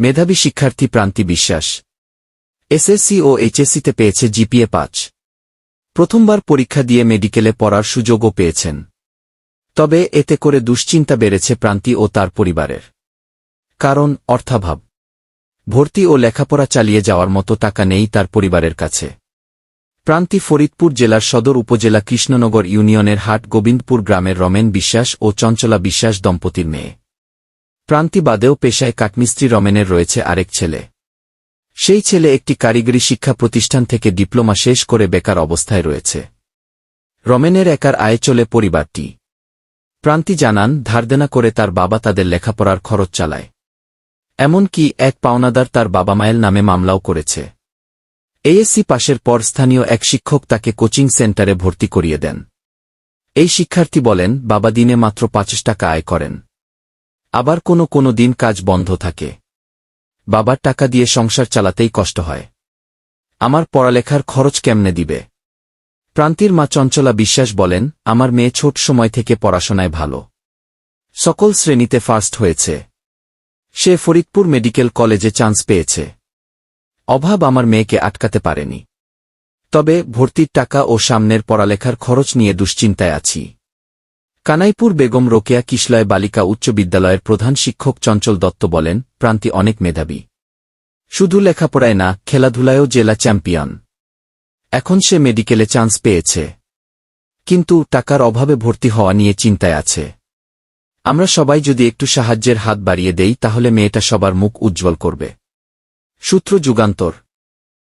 মেধাবী শিক্ষার্থী প্রান্তি বিশ্বাস। এসএসসি ও এইচএসসিতে পেয়েছে জিপিএ পাঁচ। প্রথমবার পরীক্ষা দিয়ে মেডিকেলে পড়ার সুযোগও পেয়েছেন। তবে এতে করে দুশ্চিন্তা বেড়েছে প্রান্তি ও তার পরিবারের। কারণ অর্থাভাব। ভর্তি ও লেখাপড়া চালিয়ে যাওয়ার মতো টাকা নেই তার পরিবারের কাছে। প্রান্তি ফরিদপুর জেলার সদর উপজেলা কৃষ্ণনগর ইউনিয়নের হাট গোবিন্দপুর গ্রামের রমেন বিশ্বাস ও চঞ্চলা বিশ্বাস দম্পতির মেয়ে। প্রান্তি বাদেও পেশায় কাঠমিস্ত্রি রমেনের রয়েছে আরেক ছেলে। সেই ছেলে একটি কারিগরি শিক্ষা প্রতিষ্ঠান থেকে ডিপ্লোমা শেষ করে বেকার অবস্থায় রয়েছে। রমেনের একার আয়ে চলে পরিবারটি। প্রান্তি জানান, ধারদেনা করে তার বাবা তাদের লেখাপড়ার খরচ চালায়। এমনকি এক পাওনাদার তার বাবা মায়ের নামে মামলাও করেছে। এএসসি পাশের পর স্থানীয় এক শিক্ষক তাকে কোচিং সেন্টারে ভর্তি করিয়ে দেন। এই শিক্ষার্থী বলেন, বাবা দিনে মাত্র পাঁচ টাকা আয় করেন। আবার কোনো কোনো দিন কাজ বন্ধ থাকে। বাবার টাকা দিয়ে সংসার চালাতেই কষ্ট হয়। আমার পড়ালেখার খরচ কেমনে দিবে? প্রান্তির মা চঞ্চলা বিশ্বাস বলেন, আমার মেয়ে ছোট সময় থেকে পড়াশোনায় ভালো। সকল শ্রেণীতে ফার্স্ট হয়েছে। সে ফরিদপুর মেডিকেল কলেজে চান্স পেয়েছে। অভাব আমার মেয়েকে আটকাতে পারেনি। তবে ভর্তির টাকা ও সামনের পড়ালেখার খরচ নিয়ে দুশ্চিন্তায় আছি। কানাইপুর বেগম রোকেয়া কিশলয় বালিকা উচ্চ বিদ্যালয়ের প্রধান শিক্ষক চঞ্চল দত্ত বলেন, প্রান্তি অনেক মেধাবী। শুধু লেখাপড়ায় না, খেলাধুলায়ও জেলা চ্যাম্পিয়ন। এখন সে মেডিকেলে চান্স পেয়েছে। কিন্তু টাকার অভাবে ভর্তি হওয়া নিয়ে চিন্তায় আছে। আমরা সবাই যদি একটু সাহায্যের হাত বাড়িয়ে দেই, তাহলে মেয়েটা সবার মুখ উজ্জ্বল করবে। সূত্র যুগান্তর।